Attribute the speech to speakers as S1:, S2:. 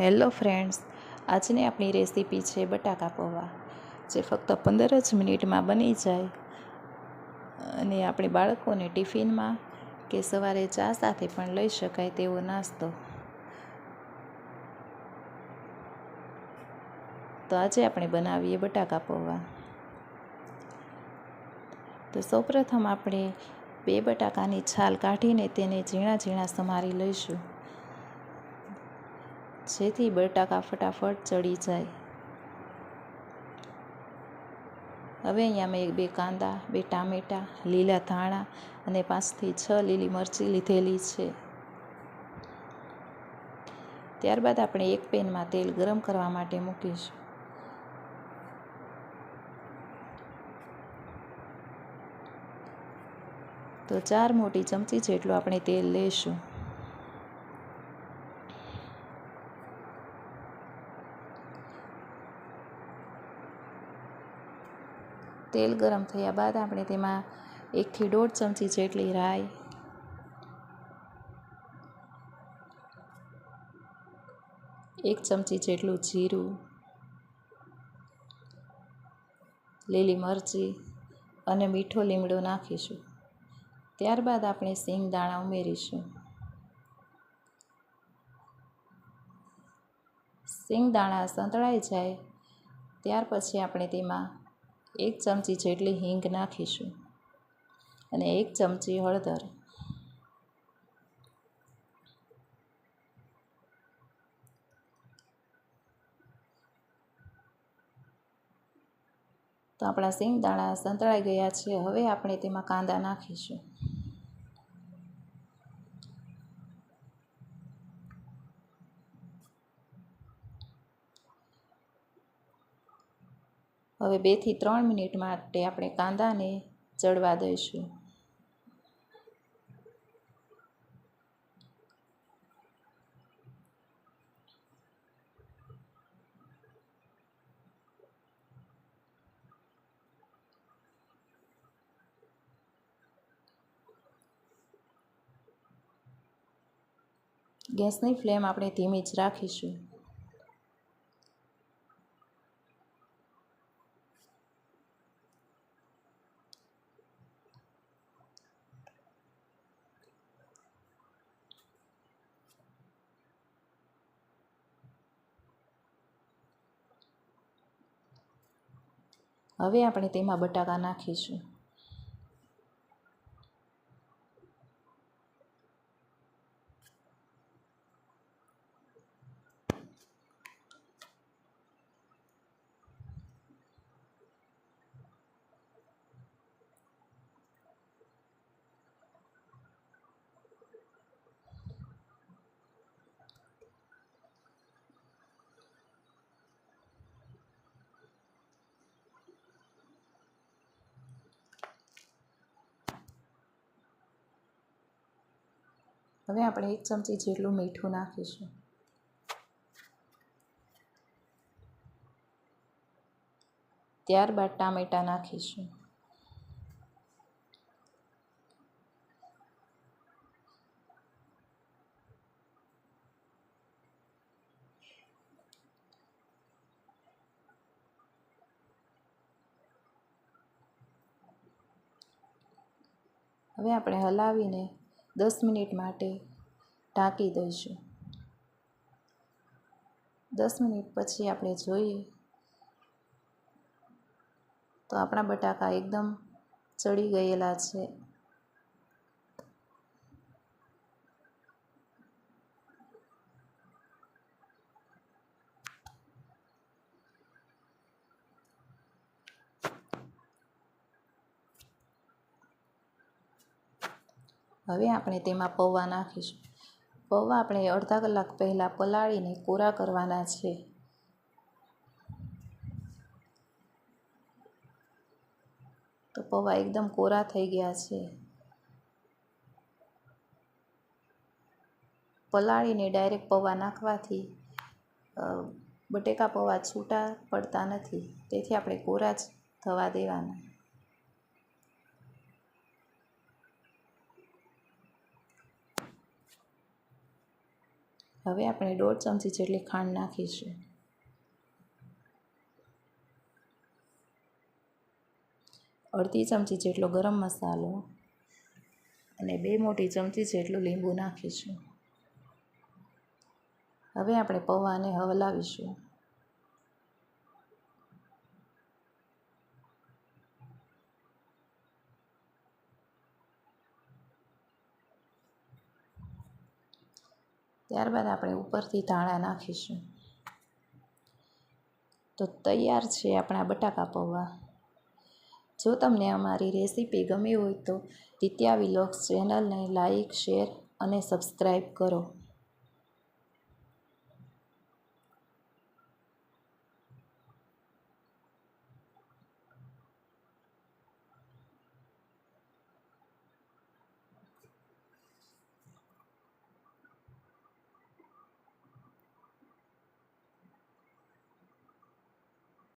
S1: Hello friends, આજની આપણી recipe છે બટાકા પૌવા, જે ફક્ત પંદર જ મિનિટમાં બની જાય. અને આપણે બાળકોને ટિફિનમાં કે સવારે ચા સાથે પણ લઈ શકાય તેવો નાસ્તો. તો આજે આપણે બનાવીએ બટાકા પૌવા. તો સૌપ્રથમ આપણે બે બટાકાની છાલ કાઢીને તેને ઝીણા ઝીણા સમારી લઈશું. જેથી બટાકા ફટાફટ ચડી જાય. હવે અહીંયા મેં બે કાંદા, બે ટામેટાં, લીલા ધાણા અને પાંચથી છ લીલી મરચી લીધેલી છે. ત્યારબાદ આપણે એક પેનમાં તેલ ગરમ કરવા માટે મૂકીશું. તો ચાર મોટી ચમચી જેટલું આપણે તેલ લઈશું. તેલ ગરમ થયા બાદ આપણે તેમાં એકથી દોઢ ચમચી જેટલી રાઈ એક ચમચી જેટલું જીરું, લીલી મરચી અને મીઠો લીમડો નાખીશું. ત્યારબાદ આપણે સિંગ દાણા ઉમેરીશું. સિંગ દાણા સંતળાઈ જાય ત્યાર પછી આપણે તેમાં એક ચમચી જેટલી હિંગ નાખીશું અને એક ચમચી હળદર. તો આપણા સિંગ દાણા સંતળાઈ ગયા છે. હવે આપણે તેમાં કાંદા નાખીશું. હવે બેથી ત્રણ મિનિટ માટે આપણે કાંદાને ચડવા દઈશું. ગેસની ફ્લેમ આપણે ધીમી જ રાખીશું. હવે આપણે તેમાં બટાકા નાખીશું. હવે આપણે એક ચમચી જેટલું મીઠું નાખીશું. ત્યારબાદ ટામેટાં નાખીશું. હવે આપણે હલાવીને દસ મિનિટ માટે ઢાંકી દઈશું. દસ મિનિટ પછી આપણે જોઈએ તો આપણા બટાકા એકદમ ચડી ગયેલા છે. હવે આપણે તેમાં પૌવા નાખીશું. પૌવા આપણે અડધા કલાક પહેલાં પલાળીને કોરા કરવાના છે. તો પૌવા એકદમ કોરા થઈ ગયા છે. પલાળીને ડાયરેક્ટ પૌવા નાખવાથી બટેકા પૌવા છૂટા પડતા નથી. તેથી આપણે કોરા જ થવા દેવાના. હવે આપણે દોઢ ચમચી જેટલી ખાંડ નાખીશું. અડધી ચમચી જેટલો ગરમ મસાલો અને બે મોટી ચમચી જેટલું લીંબુ નાખીશું. હવે આપણે પૌવાને હલાવીશું. ત્યારબાદ આપણે ઉપરથી ધાણા નાખીશું. તો તૈયાર છે આપણા બટાકા પૌવા. જો તમને અમારી રેસીપી ગમી હોય તો દિત્યા વિલોગ્સ ચેનલને લાઈક, શેર અને સબસ્ક્રાઈબ કરો.